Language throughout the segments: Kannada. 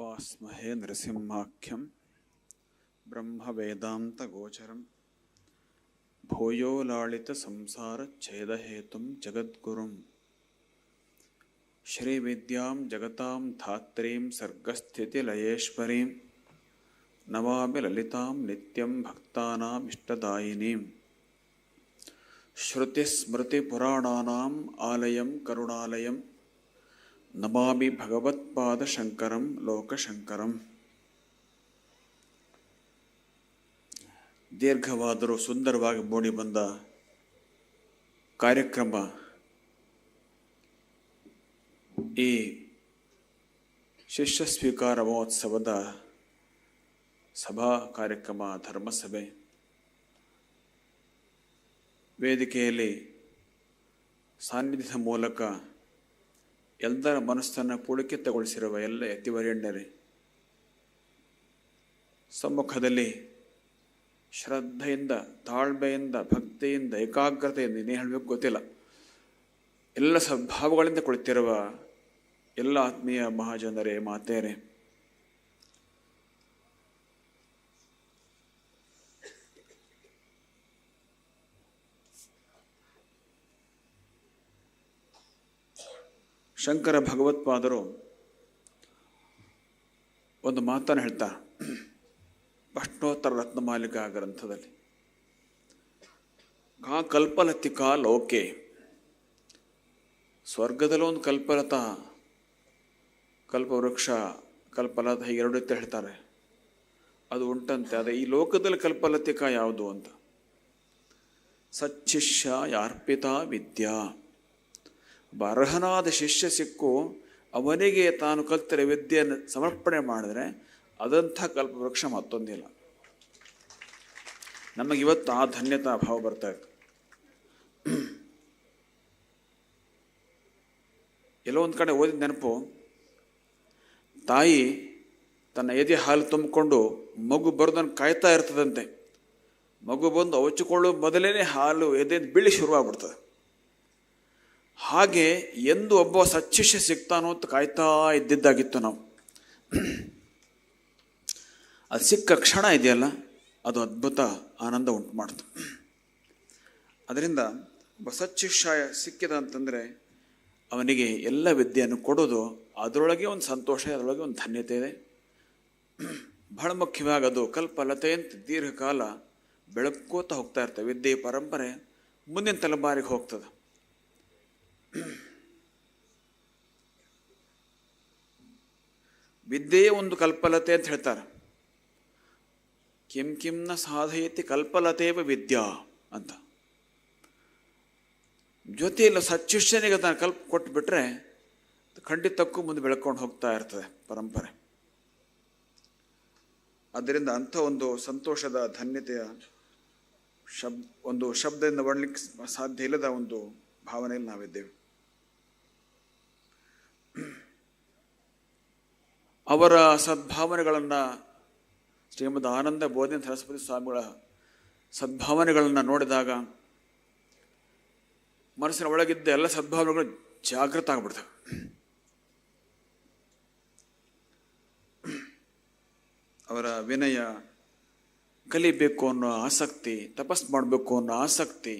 उपास्महे नृसिंहाख्यं ब्रह्मवेदान्तगोचरं भूयो लालितसंसारच्छेदहेतुं जगद्गुरुं श्रीविद्यां जगतां धात्रीं सर्गस्थितिलयेश्वरीं नमामि ललितां नित्यं भक्तानामिष्टदायिनीं श्रुतिस्मृतिपुराणानाम् आलयं करुणालयं ನಮಾಮಿ ಭಗವತ್ಪಾದ ಶಂಕರಂ ಲೋಕಶಂಕರಂ. ದೀರ್ಘವಾದರೂ ಸುಂದರವಾಗಿ ಮೂಡಿ ಬಂದ ಕಾರ್ಯಕ್ರಮ ಈ ಶಿಷ್ಯ ಸ್ವೀಕಾರ ಮಹೋತ್ಸವದ ಸಭಾ ಕಾರ್ಯಕ್ರಮ ಧರ್ಮಸಭೆ. ವೇದಿಕೆಯಲ್ಲಿ ಸಾನ್ನಿಧ್ಯದ ಮೂಲಕ ಎಲ್ಲರ ಮನಸ್ಸನ್ನು ಪುಳಕಿತಗೊಳಿಸಿರುವ ಎಲ್ಲ ಯತಿವರ್ಯಣ್ಯರೇ ಸಮ್ಮುಖದಲ್ಲಿ ಶ್ರದ್ಧೆಯಿಂದ, ತಾಳ್ಮೆಯಿಂದ, ಭಕ್ತಿಯಿಂದ, ಏಕಾಗ್ರತೆಯಿಂದ ಇನ್ನೇ ಹೇಳಬೇಕು ಗೊತ್ತಿಲ್ಲ. ಎಲ್ಲ ಸದ್ಭಾವಗಳಿಂದ ಕುಳಿತಿರುವ ಎಲ್ಲ ಆತ್ಮೀಯ ಮಹಾಜನರೇ ಮಾತೆಯರೇ ಶಂಕರ ಭಗವತ್ಪಾದರು ಒಂದು ಮಾತನ್ನು ಹೇಳ್ತಾರೆ ಪ್ರಶ್ನೋತ್ತರ ರತ್ನಮಾಲಿಕಾ ಗ್ರಂಥದಲ್ಲಿ ಕಾ ಕಲ್ಪಲತಿಕಾ ಲೋಕೆ, ಸ್ವರ್ಗದಲ್ಲೂ ಒಂದು ಕಲ್ಪಲತ, ಕಲ್ಪವೃಕ್ಷ, ಕಲ್ಪಲತ ಹೀಗೆ ಎರಡು ಅಂತ ಹೇಳ್ತಾರೆ. ಅದು ಉಂಟಂತೆ ಅದೇ ಈ ಲೋಕದಲ್ಲಿ ಕಲ್ಪಲತಿಕಾ ಯಾವುದು ಅಂತ? ಸಚ್ಚಿಷ್ಯ ಅರ್ಪಿತ ವಿದ್ಯಾ. ಒಬ್ಬ ಶಿಷ್ಯ ಸಿಕ್ಕು, ಅವನಿಗೆ ತಾನು ಕಲ್ತಿರೋ ವಿದ್ಯೆಯನ್ನು ಸಮರ್ಪಣೆ ಮಾಡಿದ್ರೆ ಅದಂಥ ಕಲ್ಪವೃಕ್ಷ ಮತ್ತೊಂದಿಲ್ಲ. ನಮಗೆ ಇವತ್ತು ಆ ಧನ್ಯತಾ ಭಾವ ಬರ್ತಾ ಇತ್ತು. ಎಲ್ಲೋ ಒಂದು ಕಡೆ ಓದಿದ ನೆನಪು, ತಾಯಿ ತನ್ನ ಎದೆ ಹಾಲು ತುಂಬಿಕೊಂಡು ಮಗು ಬರೋದನ್ನು ಕಾಯ್ತಾ ಇರ್ತದಂತೆ. ಮಗು ಬಂದು ಅವಚ್ಚಿಕೊಳ್ಳೋ ಮೊದಲೇ ಹಾಲು ಎದೆಯಿಂದ ಬೀಳಿ ಶುರುವಾಗ್ಬಿಡ್ತದೆ. ಹಾಗೆ ಎಂದು ಒಬ್ಬ ಸಚ್ಚಿಷ್ಯ ಸಿಗ್ತಾನೋ ಅಂತ ಕಾಯ್ತಾ ಇದ್ದಿದ್ದಾಗಿತ್ತು ನಾವು. ಅದು ಸಿಕ್ಕ ಕ್ಷಣ ಇದೆಯಲ್ಲ, ಅದು ಅದ್ಭುತ ಆನಂದ ಉಂಟು ಮಾಡ್ತು. ಅದರಿಂದ ಒಬ್ಬ ಸಚ್ಚಿಷ್ಯ ಸಿಕ್ಕಿದ ಅಂತಂದರೆ ಅವನಿಗೆ ಎಲ್ಲ ವಿದ್ಯೆಯನ್ನು ಕೊಡೋದು, ಅದರೊಳಗೆ ಒಂದು ಸಂತೋಷ, ಅದರೊಳಗೆ ಒಂದು ಧನ್ಯತೆ ಇದೆ. ಬಹಳ ಮುಖ್ಯವಾಗಿ ಅದು ಕಲ್ಪಲತೆ ಅಂತ ದೀರ್ಘಕಾಲ ಬೆಳಕೋತ ಹೋಗ್ತಾ ಇರ್ತವೆ ವಿದ್ಯೆ ಪರಂಪರೆ ಮುಂದಿನ ತಲೆಮಾರಿಗೆ ಹೋಗ್ತದೆ. ವಿದ್ಯೆಯೇ ಒಂದು ಕಲ್ಪಲತೆ ಅಂತ ಹೇಳ್ತಾರೆ. ಕಿಂ ಕಿಂನ ಸಾಧಯತಿ ಕಲ್ಪಲತೇವ ವಿದ್ಯಾ ಅಂತ. ಜೊತೆಯಲ್ಲಿ ಸಚ್ಚಿಷ್ಯನಿಗೆ ಅದನ್ನು ಕಲ್ಪ ಕೊಟ್ಟುಬಿಟ್ರೆ ಖಂಡಿತಕ್ಕೂ ಮುಂದೆ ಬೆಳ್ಕೊಂಡು ಹೋಗ್ತಾ ಇರ್ತದೆ ಪರಂಪರೆ. ಆದ್ದರಿಂದ ಅಂಥ ಒಂದು ಸಂತೋಷದ ಧನ್ಯತೆಯ ಶಬ್, ಒಂದು ಶಬ್ದದಿಂದ ವರ್ಣಲಿಕ್ಕೆ ಸಾಧ್ಯ ಇಲ್ಲದ ಒಂದು ಭಾವನೆಯಲ್ಲಿ ನಾವಿದ್ದೇವೆ. ಅವರ ಸದ್ಭಾವನೆಗಳನ್ನು ಶ್ರೀಮದ್ ಆನಂದ ಬೋಧನೆ ಸರಸ್ವತಿ ಸ್ವಾಮಿಗಳ ಸದ್ಭಾವನೆಗಳನ್ನು ನೋಡಿದಾಗ ಮನಸ್ಸಿನ ಒಳಗಿದ್ದ ಎಲ್ಲ ಸದ್ಭಾವನೆಗಳು ಜಾಗೃತ ಆಗ್ಬಿಡ್ತವೆ. ಅವರ ವಿನಯ ಕಲಿಬೇಕು ಅನ್ನೋ ಆಸಕ್ತಿ ತಪಸ್ ಮಾಡಬೇಕು ಅನ್ನೋ ಆಸಕ್ತಿ,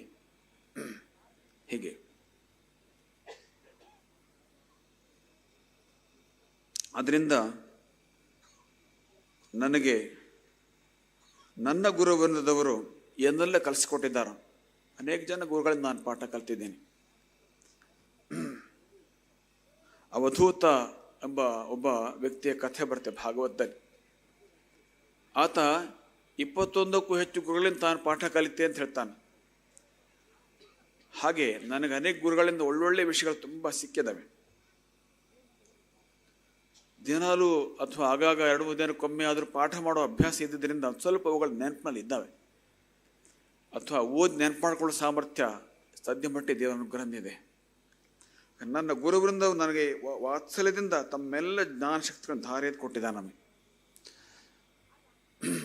ಹೀಗೆ. ಅದರಿಂದ ನನಗೆ ನನ್ನ ಗುರುವೃಂದದವರು ಏನೆಲ್ಲ ಕಲಿಸ್ಕೊಟ್ಟಿದ್ದಾರೆ. ಅನೇಕ ಜನ ಗುರುಗಳಿಂದ ನಾನು ಪಾಠ ಕಲ್ತಿದ್ದೀನಿ. ಅವಧೂತ ಎಂಬ ಒಬ್ಬ ವ್ಯಕ್ತಿಯ ಕಥೆ ಬರುತ್ತೆ ಭಾಗವತದಲ್ಲಿ. ಆತ ಇಪ್ಪತ್ತೊಂದಕ್ಕೂ ಹೆಚ್ಚು ಗುರುಗಳಿಂದ ತಾನು ಪಾಠ ಕಲಿತೆ ಅಂತ ಹೇಳ್ತಾನೆ. ಹಾಗೆ ನನಗೆ ಅನೇಕ ಗುರುಗಳಿಂದ ಒಳ್ಳೊಳ್ಳೆ ವಿಷಯಗಳು ತುಂಬ ಸಿಕ್ಕಿದ್ದಾವೆ. ದಿನಾಲು ಅಥವಾ ಆಗಾಗ ಎರಡು ಮೂರು ದಿನಕ್ಕೊಮ್ಮೆ ಆದರೂ ಪಾಠ ಮಾಡೋ ಅಭ್ಯಾಸ ಇದ್ದಿದ್ದರಿಂದ ಸ್ವಲ್ಪ ಅವುಗಳು ನೆನಪಿನಲ್ಲಿ ಇದ್ದಾವೆ. ಅಥವಾ ಓದಿ ನೆನಪು ಮಾಡಿಕೊಳ್ಳೋ ಸಾಮರ್ಥ್ಯ ಸದ್ಯ ಮಟ್ಟಿ ದೇವರ ನನ್ನ ಗುರುವೃಂದವು ನನಗೆ ವಾತ್ಸಲ್ಯದಿಂದ ತಮ್ಮೆಲ್ಲ ಜ್ಞಾನ ಶಕ್ತಿಗಳನ್ನು ಧಾರೆ ಕೊಟ್ಟಿದ್ದ ನಮಗೆ.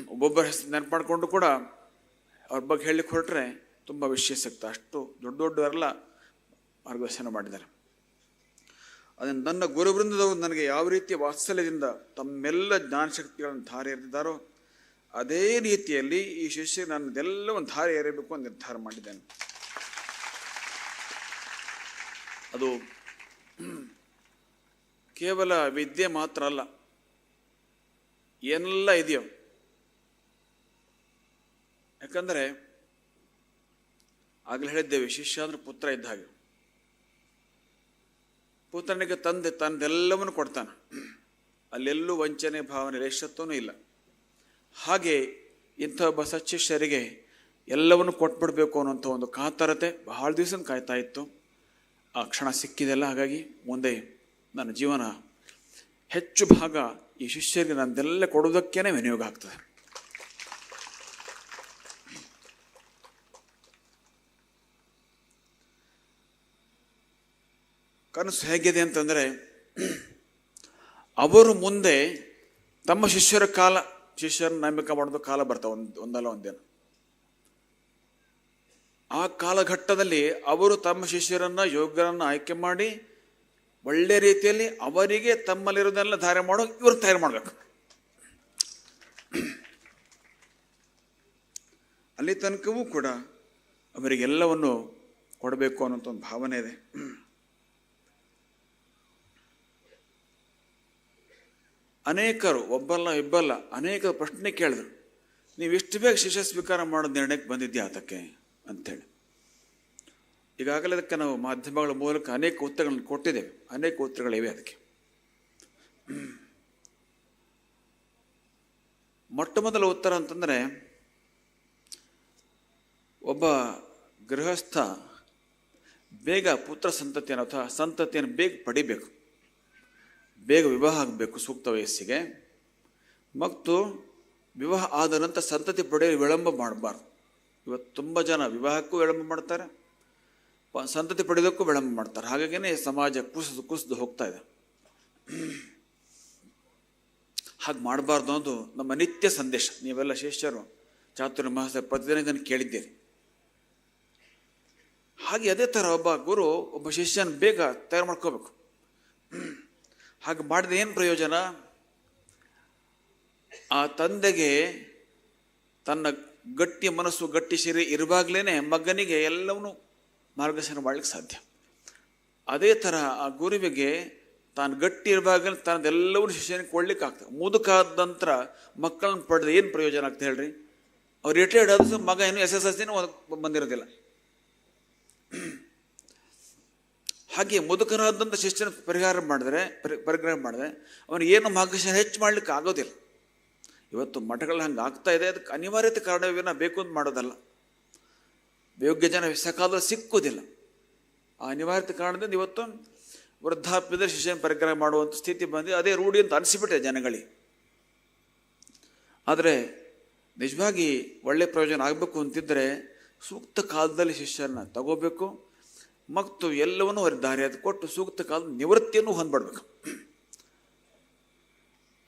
ಒಬ್ಬೊಬ್ಬರ ಹೆಸರು ನೆನಪು ಮಾಡಿಕೊಂಡು ಕೂಡ ಅವ್ರ ಬಗ್ಗೆ ಹೇಳಲಿಕ್ಕೆ ಹೊರಟ್ರೆ ತುಂಬ ವಿಶೇಷ ಸಿಗ್ತಾ ಅಷ್ಟು ದೊಡ್ಡ ದೊಡ್ಡವರೆಲ್ಲ ಮಾರ್ಗದರ್ಶನ ಮಾಡಿದ್ದಾರೆ. ಅದನ್ನು ನನ್ನ ಗುರುವೃಂದದವರು ನನಗೆ ಯಾವ ರೀತಿಯ ವಾತ್ಸಲ್ಯದಿಂದ ತಮ್ಮೆಲ್ಲ ಜ್ಞಾನಶಕ್ತಿಗಳನ್ನು ಧಾರೆ ಎರೆದಿದ್ದಾರೋ, ಅದೇ ರೀತಿಯಲ್ಲಿ ಈ ಶಿಷ್ಯ ನನ್ನದೆಲ್ಲವನ್ನು ಧಾರೆ ಎರೆಯಬೇಕು ಅಂತ ನಿರ್ಧಾರ ಮಾಡಿದ್ದೇನೆ. ಅದು ಕೇವಲ ವಿದ್ಯೆ ಮಾತ್ರ ಅಲ್ಲ ಏನೆಲ್ಲ ಇದೆಯೋ. ಯಾಕಂದರೆ, ಆಗಲೇ ಹೇಳಿದ್ದೇವೆ, ಶಿಷ್ಯ ಅಂದ್ರೆ ಪುತ್ರ ಇದ್ದ ಹಾಗೆ. ಪುತ್ರನಿಗೆ ತಂದೆ ತನ್ನದೆಲ್ಲವನ್ನು ಕೊಡ್ತಾನೆ. ಅಲ್ಲೆಲ್ಲೂ ವಂಚನೆ ಭಾವನೆ ಲೇಷತ್ವನೂ ಇಲ್ಲ. ಹಾಗೆ ಇಂಥ ಒಬ್ಬ ಸಚ್ಚಿಷ್ಯರಿಗೆ ಎಲ್ಲವನ್ನು ಕೊಟ್ಬಿಡ್ಬೇಕು ಅನ್ನೋಂಥ ಒಂದು ಕಾತರತೆ ಬಹಳ ದಿವಸ ಕಾಯ್ತಾ ಇತ್ತು. ಆ ಕ್ಷಣ ಸಿಕ್ಕಿದೆಲ್ಲ ಹಾಗಾಗಿ ಮುಂದೆ ನನ್ನ ಜೀವನ ಹೆಚ್ಚು ಭಾಗ ಈ ಶಿಷ್ಯರಿಗೆ ನಂದೆಲ್ಲ ಕೊಡೋದಕ್ಕೇನೆ ವಿನಿಯೋಗ ಆಗ್ತದೆ. ಕನಸು ಹೇಗಿದೆ ಅಂತಂದರೆ, ಅವರು ಮುಂದೆ ತಮ್ಮ ಶಿಷ್ಯರ ಕಾಲ ಶಿಷ್ಯರನ್ನ ನಂಬಿಕೆ ಮಾಡೋದು ಕಾಲ ಬರ್ತಾವೆ ಒಂದು, ಒಂದಲ್ಲ ಒಂದೇನು. ಆ ಕಾಲಘಟ್ಟದಲ್ಲಿ ಅವರು ತಮ್ಮ ಶಿಷ್ಯರನ್ನ, ಯೋಗ್ಯರನ್ನು ಆಯ್ಕೆ ಮಾಡಿ, ಒಳ್ಳೆ ರೀತಿಯಲ್ಲಿ ಅವರಿಗೆ ತಮ್ಮಲ್ಲಿರೋದೆಲ್ಲ ಧಾರೆ ಮಾಡೋ, ಇವರು ತಯಾರು ಮಾಡಬೇಕು. ಅಲ್ಲಿ ತನಕವೂ ಕೂಡ ಅವರಿಗೆಲ್ಲವನ್ನು ಕೊಡಬೇಕು ಅನ್ನೋಂಥ ಒಂದು ಭಾವನೆ ಇದೆ. ಅನೇಕರು, ಒಬ್ಬಲ್ಲ, ಇಬ್ಬಲ್ಲ, ಅನೇಕ ಪ್ರಶ್ನೆ ಕೇಳಿದ್ರು. ನೀವು ಎಷ್ಟು ಬೇಗ ಶಿಷ್ಯ ಸ್ವೀಕಾರ ಮಾಡೋ ನಿರ್ಣಯಕ್ಕೆ ಬಂದಿದ್ಯಾ ಅದಕ್ಕೆ? ಅಂಥೇಳಿ ಈಗಾಗಲೇ ಅದಕ್ಕೆ ನಾವು ಮಾಧ್ಯಮಗಳ ಮೂಲಕ ಅನೇಕ ಉತ್ತರಗಳನ್ನು ಕೊಟ್ಟಿದ್ದೇವೆ. ಅನೇಕ ಉತ್ತರಗಳಿವೆ ಅದಕ್ಕೆ. ಮೊಟ್ಟ ಮೊದಲ ಉತ್ತರ ಅಂತಂದರೆ, ಒಬ್ಬ ಗೃಹಸ್ಥ ಬೇಗ ಪುತ್ರ ಸಂತತಿಯನ್ನು ಅಥವಾ ಸಂತತಿಯನ್ನು ಬೇಗ ಪಡಿಬೇಕು. ಬೇಗ ವಿವಾಹ ಆಗಬೇಕು ಸೂಕ್ತ ವಯಸ್ಸಿಗೆ. ಮತ್ತು ವಿವಾಹ ಆದ ನಂತರ ಸಂತತಿ ಪಡೆಯಲು ವಿಳಂಬ ಮಾಡಬಾರ್ದು. ಇವತ್ತು ತುಂಬ ಜನ ವಿವಾಹಕ್ಕೂ ವಿಳಂಬ ಮಾಡ್ತಾರೆ. ಸಂತತಿ ಪಡೆಯೋದಕ್ಕೂ ವಿಳಂಬ ಮಾಡ್ತಾರೆ. ಹಾಗಾಗಿನೇ ಸಮಾಜ ಕುಸಿದು ಕುಸಿದು ಹೋಗ್ತಾ ಇದೆ. ಹಾಗೆ ಮಾಡಬಾರ್ದು ಅನ್ನೋದು ನಮ್ಮ ನಿತ್ಯ ಸಂದೇಶ. ನೀವೆಲ್ಲ ಶಿಷ್ಯರು, ಚಾತುರ್ಯ ಮಹಾಸ ಪ್ರತಿದಿನ ಇದನ್ನು ಕೇಳಿದ್ದೀರಿ. ಹಾಗೆ ಅದೇ ಥರ ಒಬ್ಬ ಗುರು, ಒಬ್ಬ ಶಿಷ್ಯನ ಬೇಗ ತಯಾರು ಮಾಡ್ಕೋಬೇಕು. ಹಾಗೆ ಮಾಡಿದ ಏನು ಪ್ರಯೋಜನ? ಆ ತಂದೆಗೆ ತನ್ನ ಗಟ್ಟಿ ಮನಸ್ಸು, ಗಟ್ಟಿ ಸಿರಿ ಇರುವಾಗಲೇ ಮಗನಿಗೆ ಎಲ್ಲವನ್ನೂ ಮಾರ್ಗದರ್ಶನ ಮಾಡಲಿಕ್ಕೆ ಸಾಧ್ಯ. ಅದೇ ಥರ ಆ ಗುರುವಿಗೆ ತಾನು ಗಟ್ಟಿ ಇರುವಾಗಲೇ ತನ್ನದೆಲ್ಲವನ್ನೂ ಶಿಷ್ಯನಿಗೆ ಕೊಡ್ಲಿಕ್ಕೆ ಆಗ್ತದೆ. ಮುದುಕಾದ ನಂತರ ಮಕ್ಕಳನ್ನ ಪಡೆದ ಏನು ಪ್ರಯೋಜನ ಆಗ್ತದೆ ಹೇಳ್ರಿ? ಅವ್ರು ರಿಟೈರ್ಡ್ ಆದ ಮಗ ಏನು ಎಸ್ ಎಸ್ ಎಸ್ ಬಂದಿರೋದಿಲ್ಲ. ಹಾಗೆ ಮುದುಕನಾದಂಥ ಶಿಷ್ಯನ ಪರಿಹಾರ ಮಾಡಿದ್ರೆ, ಪರಿ, ಪರಿಗ್ರಹ ಮಾಡಿದ್ರೆ ಅವನಿಗೆ ಏನು ಮಾರ್ಗದರ್ಶನ ಹೆಚ್ಚು ಮಾಡಲಿಕ್ಕೆ ಆಗೋದಿಲ್ಲ. ಇವತ್ತು ಮಠಗಳು ಹಂಗೆ ಆಗ್ತಾ ಇದೆ. ಅದಕ್ಕೆ ಅನಿವಾರ್ಯತೆ ಕಾರಣವೇನ ಬೇಕು ಅಂತ ಮಾಡೋದಲ್ಲ. ಯೋಗ್ಯ ಜನ ಸಕಾಲದಲ್ಲಿ ಸಿಕ್ಕುವುದಿಲ್ಲ. ಆ ಅನಿವಾರ್ಯತೆ ಕಾರಣದಿಂದ ಇವತ್ತು ವೃದ್ಧಾಪ್ಯದ ಶಿಷ್ಯನ ಪರಿಗ್ರಹ ಮಾಡುವಂಥ ಸ್ಥಿತಿ ಬಂದು ಅದೇ ರೂಢಿ ಅಂತ ಅನಿಸಿಬಿಟ್ಟೆ ಜನಗಳಿಗೆ. ಆದರೆ ನಿಜವಾಗಿ ಒಳ್ಳೆ ಪ್ರಯೋಜನ ಆಗಬೇಕು ಅಂತಿದ್ದರೆ ಸೂಕ್ತ ಕಾಲದಲ್ಲಿ ಶಿಷ್ಯರನ್ನ ತಗೋಬೇಕು. ಮತ್ತು ಎಲ್ಲವನ್ನೂ ಅವ್ರಿಗೆ ಅದು ಕೊಟ್ಟು ಸೂಕ್ತ ಕಾಲದ ನಿವೃತ್ತಿಯನ್ನು ಹೊಂದ್ಬಿಡ್ಬೇಕು.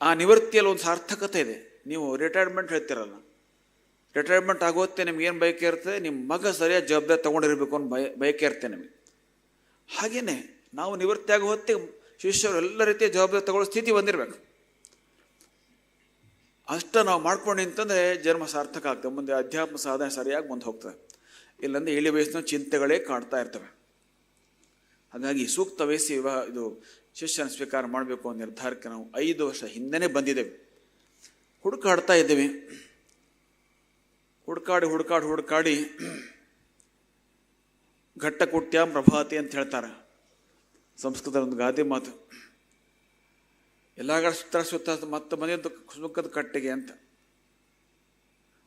ಆ ನಿವೃತ್ತಿಯಲ್ಲಿ ಒಂದು ಸಾರ್ಥಕತೆ ಇದೆ. ನೀವು ರಿಟೈರ್ಮೆಂಟ್ ಹೇಳ್ತಿರಲ್ಲ. ರಿಟೈರ್ಮೆಂಟ್ ಆಗೋತ್ತೆ ನಿಮ್ಗೆ ಏನು ಬಯಕೆ ಇರ್ತದೆ ನಿಮ್ಮ ಮಗ ಸರಿಯಾದ ಜವಾಬ್ದಾರಿ ತೊಗೊಂಡಿರ್ಬೇಕು ಅನ್ನೋ ಬಯ, ಬಯಕೆ ಇರ್ತೇನೆ ನಿಮಗೆ. ಹಾಗೆಯೇ ನಾವು ನಿವೃತ್ತಿ ಆಗೋ ಹೊತ್ತಿಗೆ ಶಿಷ್ಯರು ಎಲ್ಲ ರೀತಿಯ ಜವಾಬ್ದಾರಿ ತಗೊಳ್ಳೋ ಸ್ಥಿತಿ ಬಂದಿರಬೇಕು. ಅಷ್ಟ ನಾವು ಮಾಡ್ಕೊಂಡು ನಿಂತಂದರೆ ಜನ್ಮ ಸಾರ್ಥಕ ಆಗ್ತದೆ. ಮುಂದೆ ಅಧ್ಯಾತ್ಮ ಸಾಧನೆ ಸರಿಯಾಗಿ ಮುಂದೆ ಹೋಗ್ತದೆ. ಇಲ್ಲಂದ್ರೆ ಇಳಿ ವಯಸ್ಸಿನ ಚಿಂತೆಗಳೇ ಕಾಡ್ತಾ ಇರ್ತವೆ. ಹಾಗಾಗಿ ಸೂಕ್ತ ವಯಸ್ಸಿ ವಿವಾಹ ಇದು ಶಿಷ್ಯನ ಸ್ವೀಕಾರ ಮಾಡಬೇಕು ಅನ್ನೋ ನಿರ್ಧಾರಕ್ಕೆ ನಾವು ಐದು ವರ್ಷ ಹಿಂದೆನೇ ಬಂದಿದ್ದೇವೆ. ಹುಡುಕಾಡ್ತಾ ಇದ್ದೇವೆ. ಹುಡುಕಾಡಿ ಹುಡುಕಾಡಿ ಹುಡುಕಾಡಿ ಘಟ್ಟ ಕುಟ್ಯಾಂ ಪ್ರಭಾತಿ ಅಂತ ಹೇಳ್ತಾರೆ. ಸಂಸ್ಕೃತದ ಒಂದು ಗಾದೆ ಮಾತು. ಎಲ್ಲ ಸುತ್ತ ಸುತ್ತ ಮತ್ತೆ ಬಂದಿದ್ದು ಸುಖದ ಕಟ್ಟೆಗೆ ಅಂತ.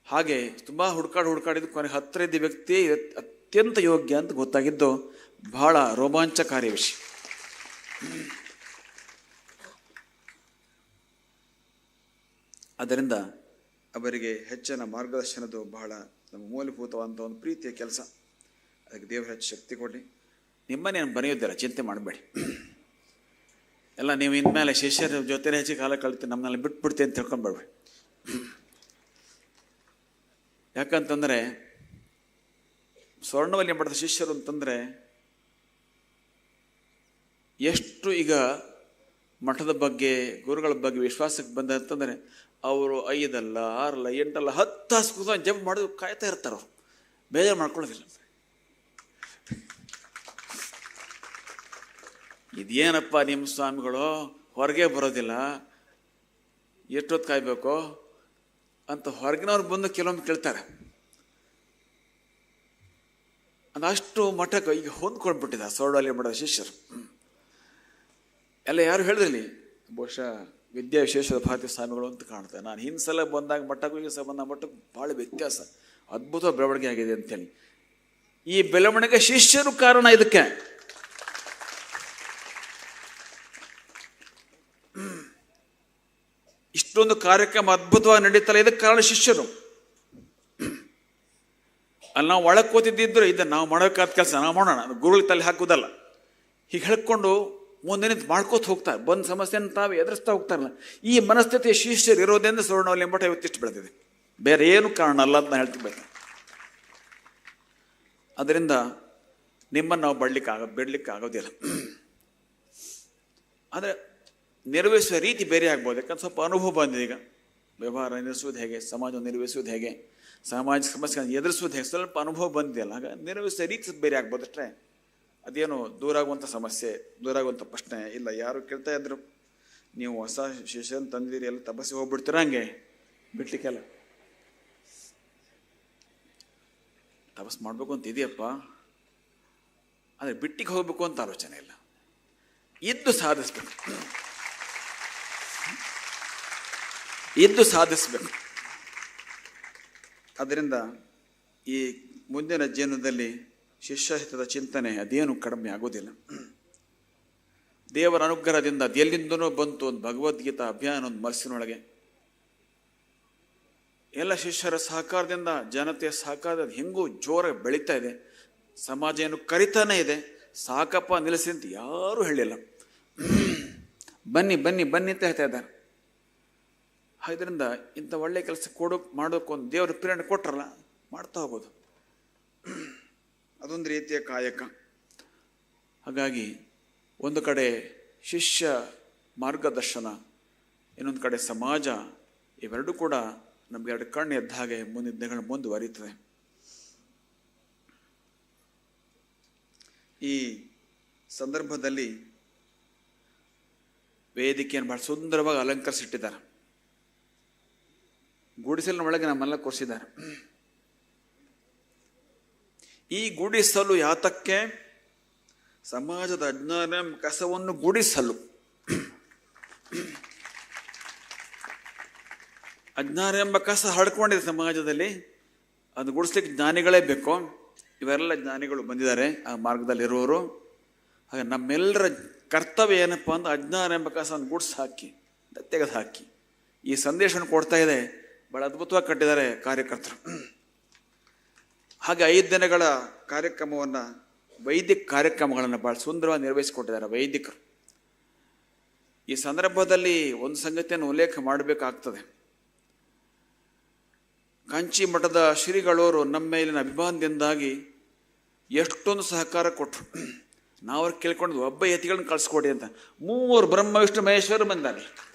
ಹಾಗೆ ತುಂಬ ಹುಡುಕಾಡಿ ಹುಡುಕಾಡಿದ್ದು ಕೊನೆ ಹತ್ತಿರ ಇದ್ದ ವ್ಯಕ್ತಿ ಅತ್ಯಂತ ಯೋಗ್ಯ ಅಂತ ಗೊತ್ತಾಗಿದ್ದು ಬಹಳ ರೋಮಾಂಚಕಾರಿ ವಿಷಯ. ಅದರಿಂದ ಅವರಿಗೆ ಹೆಚ್ಚಿನ ಮಾರ್ಗದರ್ಶನದ ಬಹಳ ನಮ್ಮ ಮೂಲಭೂತವಾದಂಥ ಒಂದು ಪ್ರೀತಿಯ ಕೆಲಸ. ಅದಕ್ಕೆ ದೇವರ ಹೆಚ್ಚು ಶಕ್ತಿ ಕೊಡಿ ನಿಮ್ಮನ್ನೇ ನಾನು ಬರೆಯೋದಿಲ್ಲ, ಚಿಂತೆ ಮಾಡಬೇಡಿ. ಎಲ್ಲ ನೀವು ಇನ್ಮೇಲೆ ಶಿಷ್ಯರ ಜೊತೆ ಹೆಚ್ಚು ಕಾಲ ಕಳಿತು ನಮ್ಮನ್ನೆಲ್ಲ ಬಿಟ್ಬಿಡ್ತೀನಿ ಅಂತ ಯಾಕಂತಂದರೆ ಸ್ವರ್ಣವಲ್ಲಿ ಪಡೆದ ಶಿಷ್ಯರು ಅಂತಂದರೆ ಎಷ್ಟು ಈಗ ಮಠದ ಬಗ್ಗೆ, ಗುರುಗಳ ಬಗ್ಗೆ ವಿಶ್ವಾಸಕ್ಕೆ ಬಂದ ಅಂತಂದರೆ ಅವರು ಐದಲ್ಲ, ಆರಲ್ಲ, ಎಂಟಲ್ಲ, ಹತ್ತು ಹಾಸು ಕೂತ್ಕೊಂಡು ಜಂಪ್ ಮಾಡಿದ್ರು, ಕಾಯ್ತಾ ಇರ್ತಾರೆ ಅವರು. ಬೇಜಾರು ಮಾಡ್ಕೊಳ್ಳೋದಿಲ್ಲ. ಇದೇನಪ್ಪ ನಿಮ್ಮ ಸ್ವಾಮಿಗಳು? ಹೊರಗೆ ಬರೋದಿಲ್ಲ. ಎಷ್ಟೊತ್ತು ಕಾಯ್ಬೇಕು? ಅಂತ ಹೊರಗಿನವ್ರು ಬಂದು ಕೆಲವೊಮ್ಮೆ ಕೇಳ್ತಾರೆ. ಅದಷ್ಟು ಮಠಕ್ಕೆ ಈಗ ಹೊಂದ್ಕೊಂಡ್ಬಿಟ್ಟಿದೆ ಸೋರ್ಡಾಲಿ ಮಠದ ಶಿಷ್ಯರು. ಎಲ್ಲ ಯಾರು ಹೇಳಿದ್ರಲ್ಲಿ ಬಹುಶಃ ವಿದ್ಯಾ ವಿಶೇಷದ ಭಾರತೀಯ ಸ್ವಾಮಿಗಳು ಅಂತ ಕಾಣ್ತದೆ ನಾನು ಹಿಂದ್ಸಲ ಬಂದಾಗ ಮಠಕ್ಕೂ ಈಗ ಸಲ ಬಂದ ಮಠಕ್ಕೂ ಭಾಳ ವ್ಯತ್ಯಾಸ. ಅದ್ಭುತ ಬೆಳವಣಿಗೆ ಆಗಿದೆ ಅಂತೇಳಿ. ಈ ಬೆಳವಣಿಗೆ ಶಿಷ್ಯರು ಕಾರಣ ಇದಕ್ಕೆ. ಇಷ್ಟೊಂದು ಕಾರ್ಯಕ್ರಮ ಅದ್ಭುತವಾಗಿ ನಡೀತಲ್ಲ, ಇದಕ್ಕೆ ಕಾರಣ ಶಿಷ್ಯರು. ಅಲ್ಲಿ ನಾವು ಒಳಗೆ ಕೂತಿದ್ದಿದ್ರು ಇದನ್ನ ನಾವು ಮಾಡೋಕ್ಕಾದ ಕೆಲಸ ನಾವು ಮಾಡೋಣ. ಅದು ತಲೆ ಹಾಕೋದಲ್ಲ. ಹೀಗೆ ಹೇಳ್ಕೊಂಡು ಮುಂದೆ ನಿಂತು ಮಾಡ್ಕೋತ ಹೋಗ್ತಾರೆ. ಬಂದ ಸಮಸ್ಯೆನ ತಾವು ಎದುರಿಸ್ತಾ ಹೋಗ್ತಾರಲ್ಲ. ಈ ಮನಸ್ಥಿತಿ ಶಿಷ್ಯರು ಇರೋದ್ರಿಂದ ಸುವರ್ಣವಲ್ಲಿ ಎಂಬಟ ಇವತ್ತಿಷ್ಟು ಬೆಳೆದಿದೆ. ಬೇರೆ ಏನು ಕಾರಣ ಅಲ್ಲ ಅಂತ ನಾನು ಹೇಳ್ತಿರ್ಬೇಕು ಅದರಿಂದ ನಿಮ್ಮನ್ನು ನಾವು ಬಡ್ಲಿಕ್ಕೆ ಆಗ ಬಿಡ್ಲಿಕ್ಕೆ ಆಗೋದಿಲ್ಲ. ಆದರೆ ನಿರ್ವಹಿಸುವ ರೀತಿ ಬೇರೆ ಆಗ್ಬೋದು. ಯಾಕಂದ್ರೆ ಸ್ವಲ್ಪ ಅನುಭವ ಬಂದಿದೆ ಈಗ. ವ್ಯವಹಾರ ನಿರ್ವಹಿಸೋದು ಹೇಗೆ, ಸಮಾಜವನ್ನು ನಿರ್ವಹಿಸೋದು ಹೇಗೆ ಸಾಮಾಜಿಕ ಸಮಸ್ಯೆ ಎದುರಿಸುವುದು ಹೇಗೆ? ಸ್ವಲ್ಪ ಅನುಭವ ಬಂದಿದೆಯಲ್ಲ ಆಗ ನಿರ್ವಹಿಸಿದ ರೀತಿ ಬೇರೆ ಆಗ್ಬೋದು ಅಷ್ಟೇ. ಅದೇನು ದೂರ ಆಗುವಂಥ ಸಮಸ್ಯೆ ದೂರ ಆಗುವಂಥ ಪ್ರಶ್ನೆ ಇಲ್ಲ, ಯಾರು ಕೇಳ್ತಾ ಇದ್ರು. ನೀವು ಹೊಸ ಶಿಷ್ಯನ ತಂದಿದ್ದೀರಿ, ಎಲ್ಲ ತಪಸ್ಸಿ ಹೋಗ್ಬಿಡ್ತೀರ ಹಂಗೆ? ಬಿಡ್ಲಿಕ್ಕೆಲ್ಲ. ತಪಸ್ ಮಾಡಬೇಕು ಅಂತ ಇದೆಯಪ್ಪ. ಆದರೆ ಬಿಟ್ಟಿಗೆ ಹೋಗಬೇಕು ಅಂತ ಆಲೋಚನೆ ಇಲ್ಲ. ಇದ್ದು ಸಾಧಿಸ್ಬೇಕು. ಇದ್ದು ಸಾಧಿಸ್ಬೇಕು. ಅದರಿಂದ ಈ ಮುಂದಿನ ಜೀವನದಲ್ಲಿ ಶಿಷ್ಯಹಿತದ ಚಿಂತನೆ ಅದೇನು ಕಡಿಮೆ ಆಗೋದಿಲ್ಲ. ದೇವರ ಅನುಗ್ರಹದಿಂದ ಅದೆಲ್ಲಿಂದನೂ ಬಂತು ಒಂದು ಭಗವದ್ಗೀತಾ ಅಭಿಯಾನ ಒಂದು ಮನಸ್ಸಿನೊಳಗೆ ಎಲ್ಲ ಶಿಷ್ಯರ ಸಹಕಾರದಿಂದ ಜನತೆಯ ಸಹಕಾರದಿಂದ ಹೆಂಗೂ ಜೋರಾಗಿ ಬೆಳೀತಾ ಇದೆ. ಸಮಾಜ ಏನು ಕರಿತಾನೆ ಇದೆ. ಸಾಕಪ್ಪ ನಿಲ್ಲಿಸಿ ಅಂತ ಯಾರೂ ಹೇಳಿಲ್ಲ. ಬನ್ನಿ ಬನ್ನಿ ಬನ್ನಿ ಅಂತ ಹೇಳ್ತಾ ಇದ್ದಾರೆ. ಇದರಿಂದ ಇಂಥ ಒಳ್ಳೆ ಕೆಲಸ ಕೊಡೋಕೆ ಮಾಡೋಕ್ಕೆ ಒಂದು ದೇವರು ಪ್ರೇರಣೆ ಕೊಟ್ರಲ್ಲ ಮಾಡ್ತಾ ಹೋಗೋದು. ಅದೊಂದು ರೀತಿಯ ಕಾಯಕ. ಹಾಗಾಗಿ ಒಂದು ಕಡೆ ಶಿಷ್ಯ ಮಾರ್ಗದರ್ಶನ ಇನ್ನೊಂದು ಕಡೆ ಸಮಾಜ ಇವೆರಡೂ ಕೂಡ ನಮ್ಗೆ ಎರಡು ಕಣ್ಣು ಎದ್ದ ಹಾಗೆ ಮುಂದಿನ ದಿನಗಳು ಮುಂದುವರಿತದೆ ಈ ಸಂದರ್ಭದಲ್ಲಿ ವೇದಿಕೆಯನ್ನು ಬಹಳ ಸುಂದರವಾಗಿ ಅಲಂಕರಿಸಿಟ್ಟಿದ್ದಾರೆ. ಗುಡಿಸಲಿನ ಒಳಗೆ ನಮ್ಮೆಲ್ಲ ಕೂರಿಸಿದ್ದಾರೆ. ಈ ಗುಡಿಸಲು ಯಾತಕ್ಕೆ? ಸಮಾಜದ ಅಜ್ಞಾನ ಕಸವನ್ನು ಗುಡಿಸಲು. ಅಜ್ಞಾನ ಎಂಬ ಕಸ ಹರಡ್ಕೊಂಡಿದೆ ಸಮಾಜದಲ್ಲಿ. ಅದು ಗುಡಿಸ್ಲಿಕ್ಕೆ ಜ್ಞಾನಿಗಳೇ ಬೇಕು? ಇವೆಲ್ಲ ಜ್ಞಾನಿಗಳು ಬಂದಿದ್ದಾರೆ ಆ ಮಾರ್ಗದಲ್ಲಿರುವವರು. ಹಾಗೆ ನಮ್ಮೆಲ್ಲರ ಕರ್ತವ್ಯ ಏನಪ್ಪ ಅಂದ್ರೆ ಅಜ್ಞಾನ ಎಂಬ ಕಸವನ್ನು ಗುಡ್ಸ್ ಹಾಕಿ ತೆಗೆದು ಹಾಕಿ. ಈ ಸಂದೇಶವನ್ನು ಕೊಡ್ತಾ ಇದೆ. ಭಾಳ ಅದ್ಭುತವಾಗಿ ಕಟ್ಟಿದ್ದಾರೆ ಕಾರ್ಯಕರ್ತರು. ಹಾಗೆ ಐದು ದಿನಗಳ ಕಾರ್ಯಕ್ರಮವನ್ನು, ವೈದಿಕ ಕಾರ್ಯಕ್ರಮಗಳನ್ನು ಭಾಳ ಸುಂದರವಾಗಿ ನಿರ್ವಹಿಸಿಕೊಟ್ಟಿದ್ದಾರೆ ವೈದಿಕರು. ಈ ಸಂದರ್ಭದಲ್ಲಿ ಒಂದು ಸಂಗತಿಯನ್ನು ಉಲ್ಲೇಖ ಮಾಡಬೇಕಾಗ್ತದೆ. ಕಾಂಚಿ ಮಠದ ಶ್ರೀಗಳವರು ನಮ್ಮ ಮೇಲಿನ ಅಭಿಮಾನದಿಂದಾಗಿ ಎಷ್ಟೊಂದು ಸಹಕಾರ ಕೊಟ್ಟರು ನಾವು ಅವ್ರು ಕೇಳ್ಕೊಂಡು, ಒಬ್ಬ ಯತಿಗಳನ್ನ ಕಳಿಸ್ಕೊಡಿ ಅಂತ. ಮೂವರು ಬ್ರಹ್ಮ ವಿಷ್ಣು ಮಹೇಶ್ವರ ಬಂದಾನೆ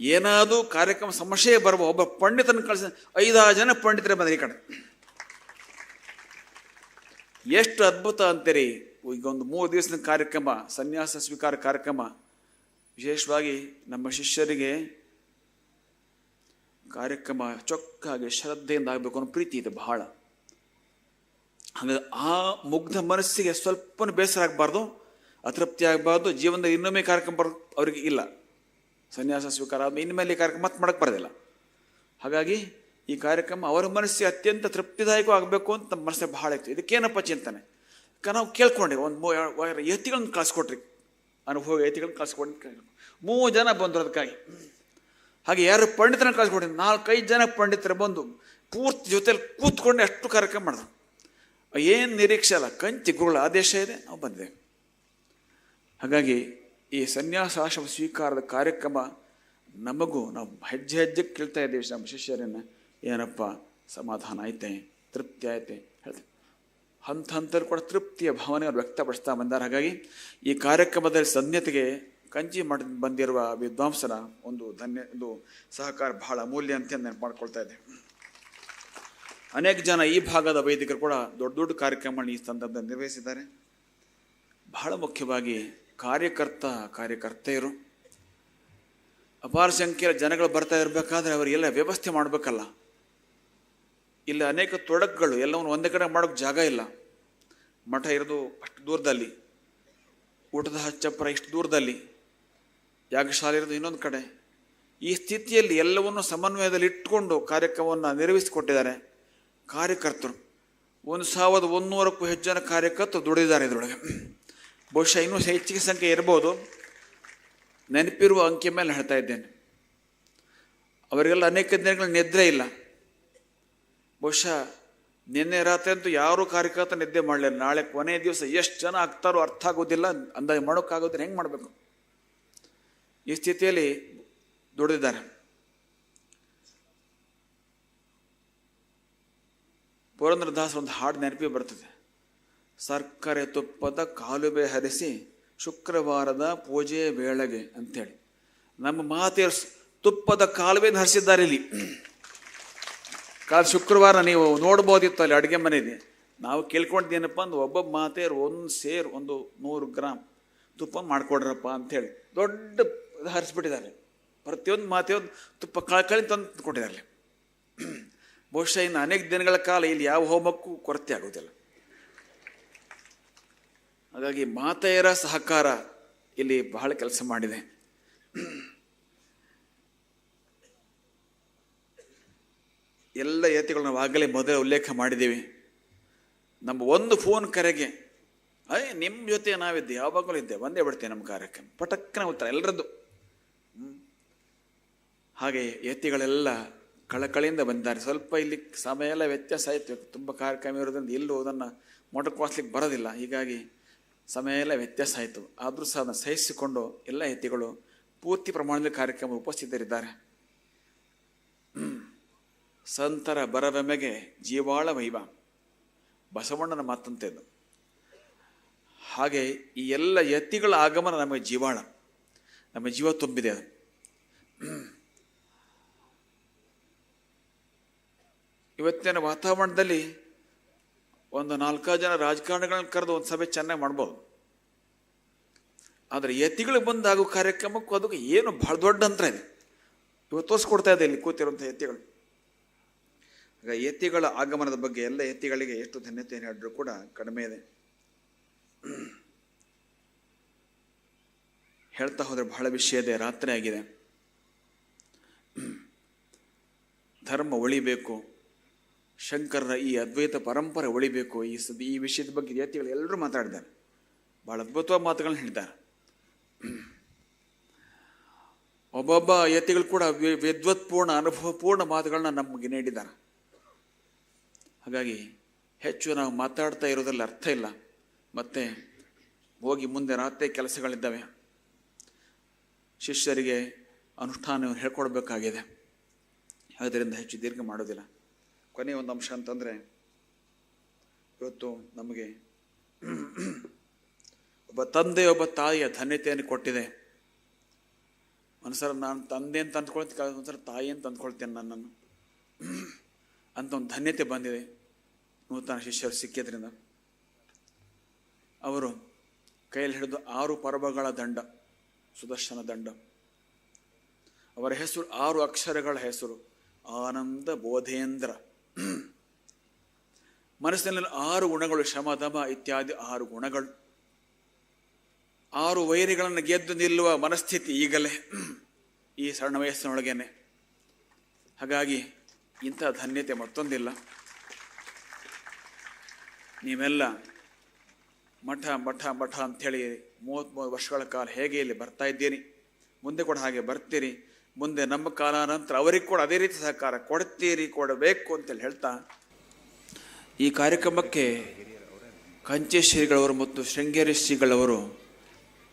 ಏನಾದರೂ ಕಾರ್ಯಕ್ರಮ ಸಮಸ್ಯೆ ಬರಬಹುದು ಒಬ್ಬ ಪಂಡಿತನ ಕಳಿಸ, ಐದಾರು ಜನ ಪಂಡಿತರೇ ಬಂದ್ರೆ ಈ ಕಡೆ. ಎಷ್ಟು ಅದ್ಭುತ ಅಂತೀರಿ? ಈಗ ಒಂದು ಮೂರು ದಿವಸದ ಕಾರ್ಯಕ್ರಮ, ಸನ್ಯಾಸ ಸ್ವೀಕಾರ ಕಾರ್ಯಕ್ರಮ. ವಿಶೇಷವಾಗಿ ನಮ್ಮ ಶಿಷ್ಯರಿಗೆ ಕಾರ್ಯಕ್ರಮ ಚೊಕ್ಕಾಗಿ ಶ್ರದ್ಧೆಯಿಂದ ಆಗಬೇಕು ಅನ್ನೋ ಪ್ರೀತಿ ಇದೆ ಬಹಳ. ಹಾಗಾಗಿ ಆ ಮುಗ್ಧ ಮನಸ್ಸಿಗೆ ಸ್ವಲ್ಪ ಬೇಸರ ಆಗಬಾರ್ದು, ಅತೃಪ್ತಿ ಆಗಬಾರ್ದು, ಜೀವನದಲ್ಲಿ ಇನ್ನೊಮ್ಮೆ ಕಾರ್ಯಕ್ರಮ ಬರ್ ಅವರಿಗೆ ಇಲ್ಲ. ಸನ್ಯಾಸ ಸ್ವೀಕಾರ ಇನ್ಮೇಲೆ ಈ ಕಾರ್ಯಕ್ರಮ ಮತ್ತೆ ಮಾಡಕ್ಕೆ ಬರೋದಿಲ್ಲ. ಹಾಗಾಗಿ ಈ ಕಾರ್ಯಕ್ರಮ ಅವರ ಮನಸ್ಸಿಗೆ ಅತ್ಯಂತ ತೃಪ್ತಿದಾಯಕ ಆಗಬೇಕು ಅಂತ ನಮ್ಮ ಮನಸ್ಸೇ ಬಹಳ ಇತ್ತು. ಇದಕ್ಕೇನಪ್ಪ ಚಿಂತನೆ? ನಾವು ಕೇಳ್ಕೊಂಡೆ ಒಂದು ಮೂ ಯತಿಗಳನ್ನ ಕಳಿಸ್ಕೊಟ್ರಿ. ಅನುಭವ ಯತಿಗಳನ್ನ ಕಳಿಸ್ಕೊಂಡು ಮೂರು ಜನ ಬಂದರು ಅದಕ್ಕಾಗಿ. ಹಾಗೆ ಯಾರು ಪಂಡಿತರನ್ನ ಕಳಿಸ್ಕೊಟ್ರಿ. ನಾಲ್ಕೈದು ಜನ ಪಂಡಿತರು ಬಂದು ಪೂರ್ತಿ ಜೊತೆಲಿ ಕೂತ್ಕೊಂಡು ಅಷ್ಟು ಕಾರ್ಯಕ್ರಮ ಮಾಡಿದ್ರು. ಏನು ನಿರೀಕ್ಷೆ ಅಲ್ಲ, ಕಂಚಿ ಗುರುಳ ಆದೇಶ ಇದೆ, ನಾವು ಬಂದಿದ್ದೇವೆ ಹಾಗಾಗಿ ಈ ಸನ್ಯಾಸಾಶ್ರಮ ಸ್ವೀಕಾರದ ಕಾರ್ಯಕ್ರಮ ನಮಗೂ ನಾವು ಹೆಜ್ಜೆ ಹೆಜ್ಜೆ ಕೇಳ್ತಾ ಇದ್ದೀವಿ ನಮ್ಮ ಶಿಷ್ಯರನ್ನು ಏನಪ್ಪ? ಸಮಾಧಾನ ಐತೆ, ತೃಪ್ತಿ ಐತೆ ಹೇಳ್ತೇವೆ ಹಂತ ಹಂತರು ಕೂಡ ತೃಪ್ತಿಯ ಭಾವನೆ ಅವರು ವ್ಯಕ್ತಪಡಿಸ್ತಾ ಬಂದಾರೆ. ಹಾಗಾಗಿ ಈ ಕಾರ್ಯಕ್ರಮದಲ್ಲಿ ಸನ್ಯತೆಗೆ ಕಂಚಿ ಮಾಡಿ ಬಂದಿರುವ ವಿದ್ವಾಂಸರ ಒಂದು ಧನ್ಯ, ಒಂದು ಸಹಕಾರ ಬಹಳ ಅಮೂಲ್ಯ ಅಂತ ನೆನಪು ಮಾಡ್ಕೊಳ್ತಾ ಇದ್ದೆ. ಅನೇಕ ಜನ ಈ ಭಾಗದ ವೈದಿಕರು ಕೂಡ ದೊಡ್ಡ ದೊಡ್ಡ ಕಾರ್ಯಕ್ರಮಗಳನ್ನ ಈ ಸಂದರ್ಭದಲ್ಲಿ ನಿರ್ವಹಿಸಿದ್ದಾರೆ. ಬಹಳ ಮುಖ್ಯವಾಗಿ ಕಾರ್ಯಕರ್ತ, ಕಾರ್ಯಕರ್ತೆಯರು. ಅಪಾರ ಸಂಖ್ಯೆಯ ಜನಗಳು ಬರ್ತಾ ಇರಬೇಕಾದ್ರೆ ಅವರಿಗೆಲ್ಲ ವ್ಯವಸ್ಥೆ ಮಾಡಬೇಕಲ್ಲ. ಇಲ್ಲಿ ಅನೇಕ ತೊಡಕುಗಳು, ಎಲ್ಲವನ್ನು ಒಂದೇ ಕಡೆ ಮಾಡೋಕ್ಕೆ ಜಾಗ ಇಲ್ಲ. ಮಠ ಇರೋದು ಅಷ್ಟು ದೂರದಲ್ಲಿ. ಊಟದ ಹಚ್ಚಪ್ಪರ ಇಷ್ಟು ದೂರದಲ್ಲಿ. ಯಾಗಶಾಲೆ ಇರೋದು ಇನ್ನೊಂದು ಕಡೆ. ಈ ಸ್ಥಿತಿಯಲ್ಲಿ ಎಲ್ಲವನ್ನು ಸಮನ್ವಯದಲ್ಲಿ ಇಟ್ಟುಕೊಂಡು ಕಾರ್ಯಕ್ರಮವನ್ನು ನಿರ್ವಹಿಸಿಕೊಟ್ಟಿದ್ದಾರೆ ಕಾರ್ಯಕರ್ತರು. ಒಂದು ಸಾವಿರದ ಒಂದೂರಕ್ಕೂ ಹೆಚ್ಚು ಜನ ಕಾರ್ಯಕರ್ತರು ದುಡಿದಿದ್ದಾರೆ ಇದರೊಳಗೆ. ಬಹುಶಃ ಇನ್ನೂ ಹೆಚ್ಚಿಗೆ ಸಂಖ್ಯೆ ಇರ್ಬೋದು. ನೆನಪಿರುವ ಅಂಕಿ ಮೇಲೆ ಹೇಳ್ತಾ ಇದ್ದೇನೆ. ಅವರಿಗೆಲ್ಲ ಅನೇಕ ದಿನಗಳ ನಿದ್ರೆ ಇಲ್ಲ. ಬಹುಶಃ ನಿನ್ನೆ ರಾತ್ರಿ ಅಂತೂ ಯಾರೂ ಕಾರ್ಯಕರ್ತ ನಿದ್ದೆ ಮಾಡಲಿಲ್ಲ. ನಾಳೆ ಕೊನೆ ದಿವಸ ಎಷ್ಟು ಜನ ಆಗ್ತಾರೋ ಅರ್ಥ ಆಗೋದಿಲ್ಲ. ಅಂದಾಜು ಮಾಡೋಕ್ಕಾಗೋದಿಲ್ಲ. ಹೆಂಗೆ ಮಾಡಬೇಕು? ಈ ಸ್ಥಿತಿಯಲ್ಲಿ ದುಡಿದಿದ್ದಾರೆ. ಪುರಂದ್ರದಾಸ್ ಒಂದು ಹಾಡು ನೆನಪಿ ಬರ್ತದೆ. ಸರ್ಕರೆ ತುಪ್ಪದ ಕಾಲುಬೆ ಹರಿಸಿ ಶುಕ್ರವಾರದ ಪೂಜೆ ವೇಳೆಗೆ ಅಂಥೇಳಿ ನಮ್ಮ ಮಾತೆಯರು ತುಪ್ಪದ ಕಾಲುವೆ ಹರಿಸಿದ್ದಾರೆ ಇಲ್ಲಿ. ಕಾಲು ಶುಕ್ರವಾರ ನೀವು ನೋಡ್ಬೋದಿತ್ತು ಅಲ್ಲಿ ಅಡುಗೆ ಮನೆಯಲ್ಲಿ. ನಾವು ಕೇಳ್ಕೊಂಡಿದ್ದೇನಪ್ಪ ಅಂದ್ರೆ ಒಬ್ಬೊಬ್ಬ ಮಾತೆಯರು ಒಂದು ಸೇರು ಒಂದು ನೂರು ಗ್ರಾಮ್ ತುಪ್ಪ ಮಾಡಿಕೊಡ್ರಪ್ಪ ಅಂಥೇಳಿ ದೊಡ್ಡ ಹರಿಸ್ಬಿಟ್ಟಿದ್ದಾರೆ ಪ್ರತಿಯೊಂದು ಮಾತೆಯೊಂದು ತುಪ್ಪ ಕಳ್ಕಳಿ ತಂದು ಕೊಟ್ಟಿದ್ದಾರೆ ಬಹುಶಃ ಇನ್ನು ಅನೇಕ ದಿನಗಳ ಕಾಲ ಇಲ್ಲಿ ಯಾವ ಹೋಮಕ್ಕೂ ಕೊರತೆ ಆಗೋದಿಲ್ಲ. ಹಾಗಾಗಿ ಮಾತೆಯರ ಸಹಕಾರ ಇಲ್ಲಿ ಬಹಳ ಕೆಲಸ ಮಾಡಿದೆ. ಎಲ್ಲ ಯತಿಗಳು ನಾವು ಆಗಲೇ ಮೊದಲೇ ಉಲ್ಲೇಖ ಮಾಡಿದ್ದೀವಿ. ನಮ್ಮ ಒಂದು ಫೋನ್ ಕರೆಗೆ ಅಯ್ಯ ನಿಮ್ಮ ಜೊತೆ ನಾವಿದ್ದೆ, ಯಾವಾಗಲೂ ಇದ್ದೆ ಒಂದೇ ಬಿಡ್ತೇವೆ ನಮ್ಮ ಕಾರ್ಯಕ್ರಮ ಪಟಕ್ಕನ ಉತ್ತರ ಎಲ್ಲರದ್ದು ಹಾಗೆ ಯತಿಗಳೆಲ್ಲ ಕಳಕಳಿಯಿಂದ ಬಂದಿದ್ದಾರೆ. ಸ್ವಲ್ಪ ಇಲ್ಲಿ ಸಮಯ ಎಲ್ಲ ವ್ಯತ್ಯಾಸ ಆಯಿತು. ತುಂಬ ಕಾರ್ಯಕ್ರಮ ಇರೋದ್ರಿಂದ ಎಲ್ಲೂ ಅದನ್ನು ಮೊಟಕುವಾಸ್ಲಿಕ್ಕೆ ಬರೋದಿಲ್ಲ. ಹೀಗಾಗಿ ಸಮಯ ಎಲ್ಲ ವ್ಯತ್ಯಾಸ ಆಯಿತು ಆದರೂ ಸಹ ಅದನ್ನು ಸಹಿಸಿಕೊಂಡು ಎಲ್ಲ ಯತಿಗಳು ಪೂರ್ತಿ ಪ್ರಮಾಣದಲ್ಲಿ ಕಾರ್ಯಕ್ರಮ ಉಪಸ್ಥಿತರಿದ್ದಾರೆ. ಸಂತರ ಬರವೆಮೆಗೆ ಜೀವಾಳ ವೈವ ಬಸವಣ್ಣನ ಮಾತಂತೆ ಅದು. ಹಾಗೆ ಈ ಎಲ್ಲ ಯತಿಗಳ ಆಗಮನ ನಮಗೆ ಜೀವಾಳ. ನಮ್ಮ ಜೀವ ತುಂಬಿದೆ ಅದು. ಇವತ್ತಿನ ವಾತಾವರಣದಲ್ಲಿ ಒಂದು ನಾಲ್ಕು ಜನ ರಾಜಕಾರಣಿಗಳನ್ನ ಕರೆದು ಒಂದು ಸಭೆ ಚೆನ್ನಾಗಿ ಮಾಡ್ಬೋದು. ಆದರೆ ಯತಿಗಳು ಬಂದಾಗೋ ಕಾರ್ಯಕ್ರಮಕ್ಕೂ ಅದಕ್ಕೆ ಏನು ಭಾಳ ದೊಡ್ಡ ಅಂತರ ಇದೆ. ಇವತ್ತು ತೋರಿಸ್ಕೊಡ್ತಾ ಇದೆ ಇಲ್ಲಿ ಕೂತಿರುವಂಥ ಯತಿಗಳು. ಈಗ ಯತಿಗಳ ಆಗಮನದ ಬಗ್ಗೆ ಎಲ್ಲ ಯತಿಗಳಿಗೆ ಎಷ್ಟು ಧನ್ಯತೆ ಹೇಳಿದ್ರು ಕೂಡ ಕಡಿಮೆ ಇದೆ. ಹೇಳ್ತಾ ಹೋದರೆ ಬಹಳ ವಿಷಯ ಇದೆ, ರಾತ್ರಿ ಆಗಿದೆ. ಧರ್ಮ ಉಳಿಬೇಕು. ಶಂಕರರ ಈ ಅದ್ವೈತ ಪರಂಪರೆ ಉಳಿಬೇಕು ಈ ಸದ್ ಈ ವಿಷಯದ ಬಗ್ಗೆ ಯತಿಗಳು ಎಲ್ಲರೂ ಮಾತಾಡಿದ್ದಾರೆ. ಭಾಳ ಅದ್ಭುತವಾದ ಮಾತುಗಳನ್ನ ಹೇಳಿದ್ದಾರೆ. ಒಬ್ಬೊಬ್ಬ ಯತಿಗಳು ಕೂಡ ವಿದ್ವತ್ಪೂರ್ಣ, ಅನುಭವಪೂರ್ಣ ಮಾತುಗಳನ್ನ ನಮಗೆ ನೀಡಿದ್ದಾರೆ. ಹಾಗಾಗಿ ಹೆಚ್ಚು ನಾವು ಮಾತಾಡ್ತಾ ಇರೋದ್ರಲ್ಲಿ ಅರ್ಥ ಇಲ್ಲ. ಮತ್ತೆ ಹೋಗಿ ಮುಂದೆ ರಾತ್ರಿ ಕೆಲಸಗಳಿದ್ದಾವೆ. ಶಿಷ್ಯರಿಗೆ ಅನುಷ್ಠಾನ ಹೇಳ್ಕೊಡ್ಬೇಕಾಗಿದೆ. ಅದರಿಂದ ಹೆಚ್ಚು ದೀರ್ಘ ಮಾಡೋದಿಲ್ಲ. ಕೊನೆಯ ಒಂದು ಅಂಶ ಅಂತಂದರೆ, ಇವತ್ತು ನಮಗೆ ಒಬ್ಬ ತಂದೆ, ಒಬ್ಬ ತಾಯಿಯ ಧನ್ಯತೆಯನ್ನು ಕೊಟ್ಟಿದೆ. ಒಂದ್ಸಲ ನಾನು ತಂದೆ ಅಂತ ಅಂದ್ಕೊಳ್ತೀನಿ ಒಂದ್ಸಲ ತಾಯಿ ಅಂತ ಅಂದ್ಕೊಳ್ತೇನೆ ನನ್ನನ್ನು. ಅಂತ ಒಂದು ಧನ್ಯತೆ ಬಂದಿದೆ ನೂತನ ಶಿಷ್ಯರು ಸಿಕ್ಕಿದ್ರಿಂದ. ಅವರು ಕೈಯಲ್ಲಿ ಹಿಡಿದು ಆರು ಪರ್ವಗಳ ದಂಡ, ಸುದರ್ಶನ ದಂಡ. ಅವರ ಹೆಸರು ಆರು ಅಕ್ಷರಗಳ ಹೆಸರು, ಆನಂದ ಬೋಧೇಂದ್ರ. ಮನಸ್ಸಿನಲ್ಲಿ ಆರು ಗುಣಗಳು ಶಮದಮ ಇತ್ಯಾದಿ ಆರು ಗುಣಗಳು. ಆರು ವೈರಿಗಳನ್ನು ಗೆದ್ದು ನಿಲ್ಲುವ ಮನಸ್ಥಿತಿ ಈಗಲೇ ಈ ಸಣ್ಣ ವಯಸ್ಸಿನೊಳಗೇನೆ. ಹಾಗಾಗಿ ಇಂಥ ಧನ್ಯತೆ ಮತ್ತೊಂದಿಲ್ಲ. ನೀವೆಲ್ಲ ಮಠ ಮಠ ಮಠ ಅಂಥೇಳಿ ಮೂವತ್ತ್ಮೂರು ವರ್ಷಗಳ ಕಾಲ ಹೇಗೆ ಇಲ್ಲಿ ಬರ್ತಾ ಇದ್ದೀರಿ? ಮುಂದೆ ಕೂಡ ಹಾಗೆ ಬರ್ತೀರಿ. ಮುಂದೆ ನಮ್ಮ ಕಾಲಾನಂತರ ಅವರಿಗೆ ಕೂಡ ಅದೇ ರೀತಿ ಸಹಕಾರ ಕೊಡ್ತೀರಿ, ಕೊಡಬೇಕು ಅಂತೇಳಿ ಹೇಳ್ತಾ, ಈ ಕಾರ್ಯಕ್ರಮಕ್ಕೆ ಕಂಚೆ ಶ್ರೀಗಳವರು ಮತ್ತು ಶೃಂಗೇರಿ ಶ್ರೀಗಳವರು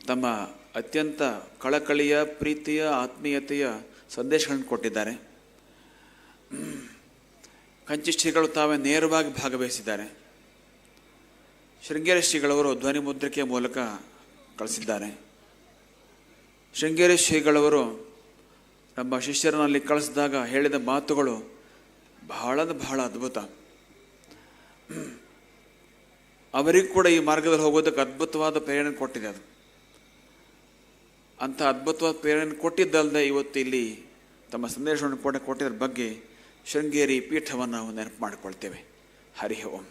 ತಮ್ಮ ಅತ್ಯಂತ ಕಳಕಳಿಯ, ಪ್ರೀತಿಯ, ಆತ್ಮೀಯತೆಯ ಸಂದೇಶಗಳನ್ನು ಕೊಟ್ಟಿದ್ದಾರೆ. ಕಂಚೆ ಶ್ರೀಗಳು ತಾವೇ ನೇರವಾಗಿ ಭಾಗವಹಿಸಿದ್ದಾರೆ. ಶೃಂಗೇರಿ ಶ್ರೀಗಳವರು ಧ್ವನಿ ಮುದ್ರಿಕೆಯ ಮೂಲಕ ಕಳಿಸಿದ್ದಾರೆ. ಶೃಂಗೇರಿ ಶ್ರೀಗಳವರು ನಮ್ಮ ಶಿಷ್ಯರನ್ನಲ್ಲಿ ಕಳಿಸಿದಾಗ ಹೇಳಿದ ಮಾತುಗಳು ಬಹಳದ ಬಹಳ ಅದ್ಭುತ. ಅವರಿಗೂ ಕೂಡ ಈ ಮಾರ್ಗದಲ್ಲಿ ಹೋಗೋದಕ್ಕೆ ಅದ್ಭುತವಾದ ಪ್ರೇರಣೆ ಕೊಟ್ಟಿದೆ ಅದು. ಅಂಥ ಅದ್ಭುತವಾದ ಪ್ರೇರಣೆ ಕೊಟ್ಟಿದ್ದಲ್ಲದೆ ಇವತ್ತು ಇಲ್ಲಿ ತಮ್ಮ ಸಂದೇಶವನ್ನು ಕೂಡ, ಕೊಟ್ಟಿದ್ರ ಬಗ್ಗೆ ಶೃಂಗೇರಿ ಪೀಠವನ್ನು ನಾವು ನೆನಪು ಮಾಡಿಕೊಳ್ತೇವೆ. ಹರಿ ಓಂ.